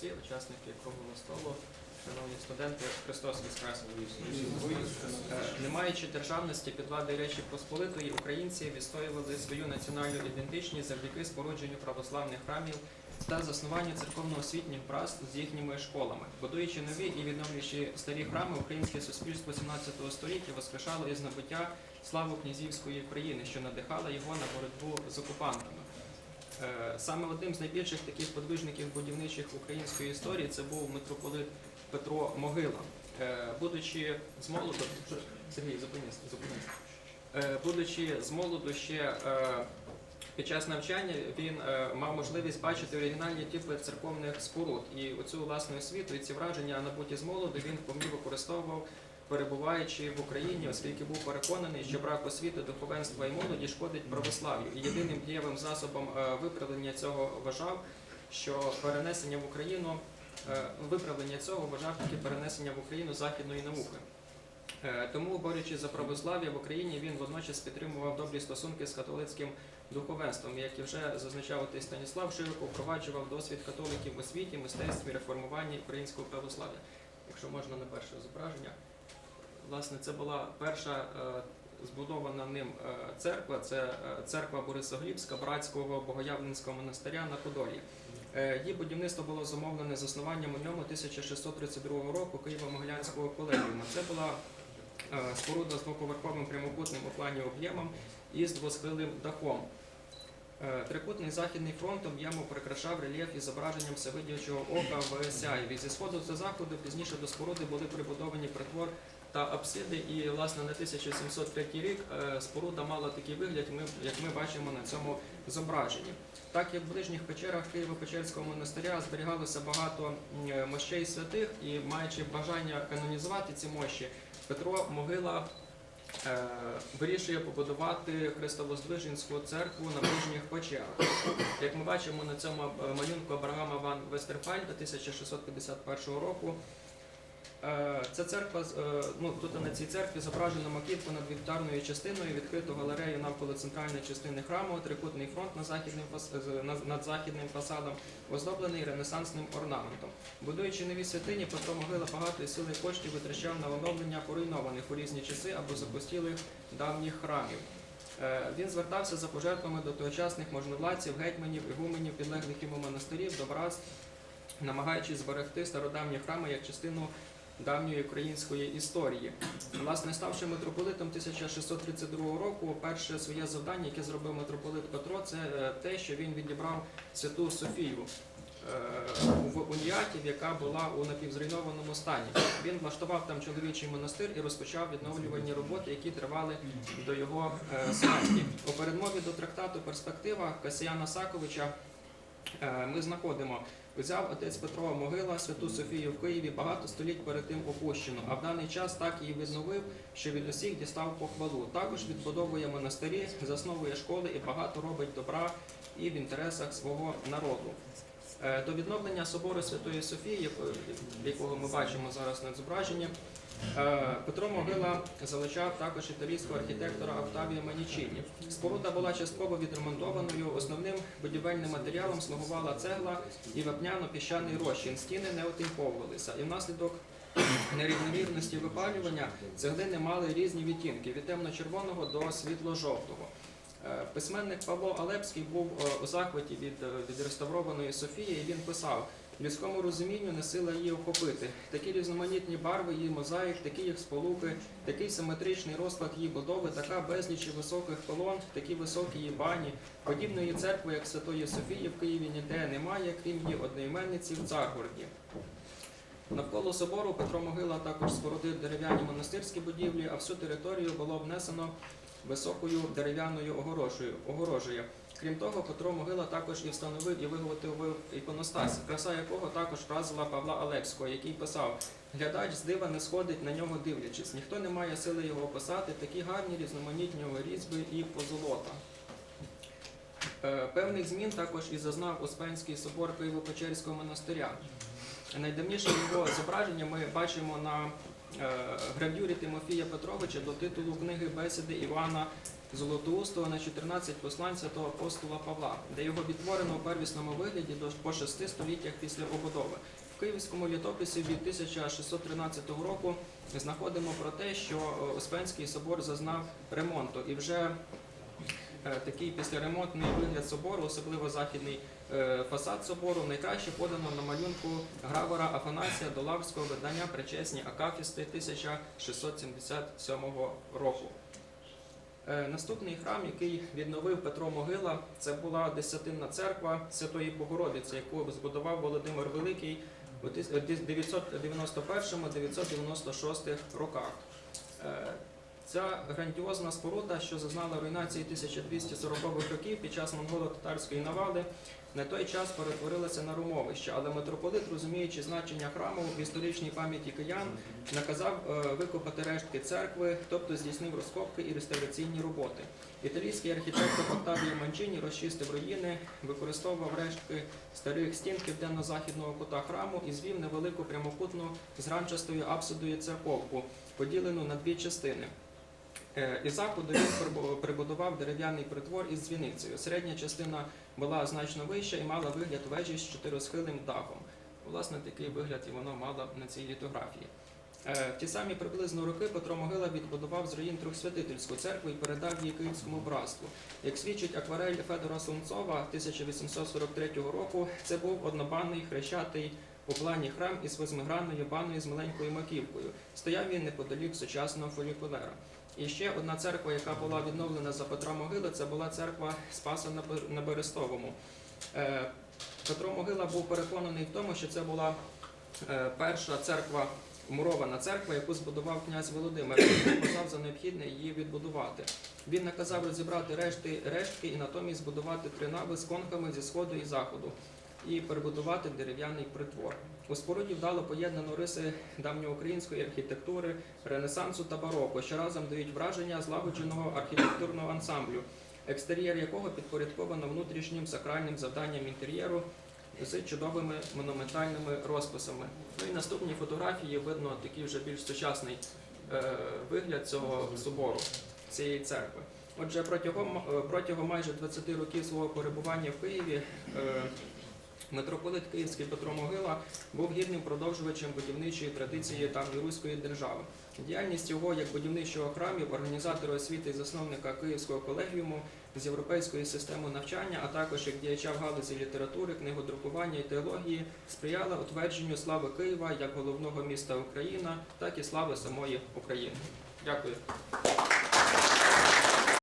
отці, учасники круглого столу, шановні студенти, Христос Воскрес! Е, Не маючи державності під владою Речі Посполитої, українці відстоювали свою національну ідентичність завдяки спорудженню православних храмів та заснуванню церковно-освітніх братств з їхніми школами. Будуючи нові і відновлюючи старі храми, українське суспільство 17 століття воскрешало із набуття славу князівської країни, що надихала його на боротьбу з окупантами. Е, Саме одним з найбільших таких подвижників будівничих української історії це був митрополит Петро Могила. Е, Будучи з молоду, Сергій, зупинись, зупинись. Е, Будучи з молоду ще під час навчання він мав можливість бачити оригінальні типи церковних споруд. І оцю власну освіту і ці враження набуті з молоду він вповні використовував, перебуваючи в Україні, оскільки був переконаний, що брак освіти, духовенства і молоді шкодить православ'ю. І єдиним дієвим засобом е, виправлення цього вважав, що перенесення в Україну е, виправлення цього вважав тільки перенесення в Україну західної науки. Е, Тому, борючись за православ'я в Україні, він водночас підтримував добрі стосунки з католицьким духовенством, як і вже зазначав отець Станіслав, широко впроваджував досвід католиків у освіті, мистецтві, реформуванні українського православ'я. Якщо можна на перше зображення, власне, це була перша е, збудована ним е, церква. Це е, церква Борисоглібська братського богоявленського монастиря на Подолі. Її будівництво було замовлене заснуванням у ньому 1632 року Києво-Могилянського колегіуму. Це була споруда з двоповерховим прямокутним у плані об'ємом і з двосхилим дахом. Трикутний західний фронт об'єму прикрашав рельєф із зображенням всевидячого ока в Сяєві. Зі сходу та заходу пізніше до споруди були прибудовані притвор та апсиди. І власне на 1703 рік е, споруда мала такий вигляд, як ми бачимо на цьому зображенні. Так як в ближніх печерах Києво-Печерського монастиря зберігалося багато мощей святих і маючи бажання канонізувати ці мощі, Петро Могила е, вирішує побудувати Христовоздвиженську церкву на ближніх печерах. Як ми бачимо на цьому е, малюнку Абрагама Ван Вестерфальда 1651 року. Е, Ця церква, е, ну тут на цій церкві зображено маківку над вівтарною частиною, відкриту галерею навколо центральної частини храму, трикутний фронт на західним над західним фасадом, оздоблений ренесансним орнаментом. Будуючи нові святині, Петро Могила багато сили коштів витрачав на оновлення поруйнованих у різні часи або запустілих давніх храмів. Е, Він звертався за пожертвами до тогочасних можновладців, гетьманів, ігуменів, підлеглих йому монастирів, до намагаючись зберегти стародавні храми як частину давньої української історії. Власне, ставши митрополитом 1632 року, перше своє завдання, яке зробив митрополит Петро, це е, те, що він відібрав святу Софію е, в Уніатів, яка була у напівзруйнованому стані. Він влаштував там чоловічий монастир і розпочав відновлювальні роботи, які тривали до його е, смерті. У передмові до трактату Перспектива Касіяна Саковича ми знаходимо. Взяв отець Петро Могила Святу Софію в Києві багато століть перед тим опущену, а в даний час так її відновив, що від усіх дістав похвалу. Також відбудовує монастирі, засновує школи і багато робить добра і в інтересах свого народу. Е, До відновлення собору Святої Софії, якого ми бачимо зараз на зображенні, е, Петро Могила залучав також італійського архітектора Октавія Манічіні. Споруда була частково відремонтованою. Основним будівельним матеріалом слугувала цегла і вапняно-піщаний розчин. Стіни не отиньковувалися. І внаслідок нерівномірності випалювання цеглини мали різні відтінки від темно-червоного до світло-жовтого. Е, Письменник Павло Алепський був е, у захваті від е, відреставрованої Софії. і Він писав: людському розумінню не сила її охопити. Такі різноманітні барви її мозаїк, такі їх сполуки, такий симетричний розклад її будови, така безліч високих колон, такі високі її бані. Подібної церкви, як Святої Софії, в Києві ніде немає, крім її одноіменниці в Царгороді. Навколо собору Петро Могила також спорудив дерев'яні монастирські будівлі, а всю територію було обнесено високою дерев'яною огорожею. Крім того, Петро Могила також і встановив і виготовив іконостас, краса якого також вразила Павла Алепського, який писав: глядач з дива не сходить на нього дивлячись. Ніхто не має сили його описати, такі гарні різноманітні різьби і позолота. Е, Певних змін також і зазнав Успенський собор Києво-Печерського монастиря. Найдавніше його зображення ми бачимо на гравюрі Тимофія Петровича до титулу книги бесіди Івана Золотоустого на 14 послань святого апостола Павла, де його відтворено у первісному вигляді по шести століттях після побудови. В Київському літописі від 1613 року знаходимо про те, що е, Успенський собор зазнав ремонту, і вже е, такий післяремонтний вигляд собору, особливо західний е, фасад собору, найкраще подано на малюнку Гравера Афанасія Долавського видання Причесні Акафісти 1677 року. Е, Наступний храм, який відновив Петро Могила, це була десятинна церква Святої Богородиці, яку збудував Володимир Великий у 991-996 роках. Ця грандіозна споруда, що зазнала руйнації 1240-х років під час монголо-татарської навали, на той час перетворилася на румовище, але митрополит, розуміючи значення храму в історичній пам'яті киян, наказав е, викопати рештки церкви, тобто здійснив розкопки і реставраційні роботи. Італійський архітектор Октавіо Манчині розчистив руїни, використовував рештки старих стін південно-західного кута храму і звів невелику прямокутну з ранчастою апсидою церковку, поділену на дві частини. Із заходу він прибудував дерев'яний притвор із дзвіницею. Середня частина була значно вища і мала вигляд вежі з чотирисхилим дахом. Власне, такий вигляд і воно мало на цій літографії. Е, В ті самі приблизно роки Петро Могила відбудував з руїн Трьохсвятительську церкву і передав її Київському братству. Як свідчить акварель Федора Сумцова 1843 року, це був однобанний хрещатий у плані храм із восьмигранною баною з маленькою маківкою. Стояв він неподалік сучасного фолікулера. І ще одна церква, яка була відновлена за Петра Могили, це була церква Спаса на Берестовому. Е, Петро Могила був переконаний в тому, що це була е, перша церква, мурована церква, яку збудував князь Володимир. Він вважав за необхідне її відбудувати. Він наказав розібрати решти, рештки і натомість збудувати три нави з конками зі сходу і заходу і перебудувати дерев'яний притвор. У споруді вдало поєднано риси давньоукраїнської архітектури, ренесансу та бароко, що разом дають враження злагодженого архітектурного ансамблю, екстер'єр якого підпорядковано внутрішнім сакральним завданням інтер'єру з чудовими монументальними розписами. Ну і наступні фотографії видно такий вже більш сучасний е, вигляд цього собору, цієї церкви. Отже, протягом, е, протягом майже 20 років свого перебування в Києві е, митрополит Київський Петро Могила був гідним продовжувачем будівничої традиції давньоруської держави. Діяльність його як будівничого храмів, організатора освіти і засновника Київського колегіуму з європейською системою навчання, а також як діяча в галузі літератури, книгодрукування і теології, сприяла утвердженню слави Києва як головного міста України, так і слави самої України. Дякую.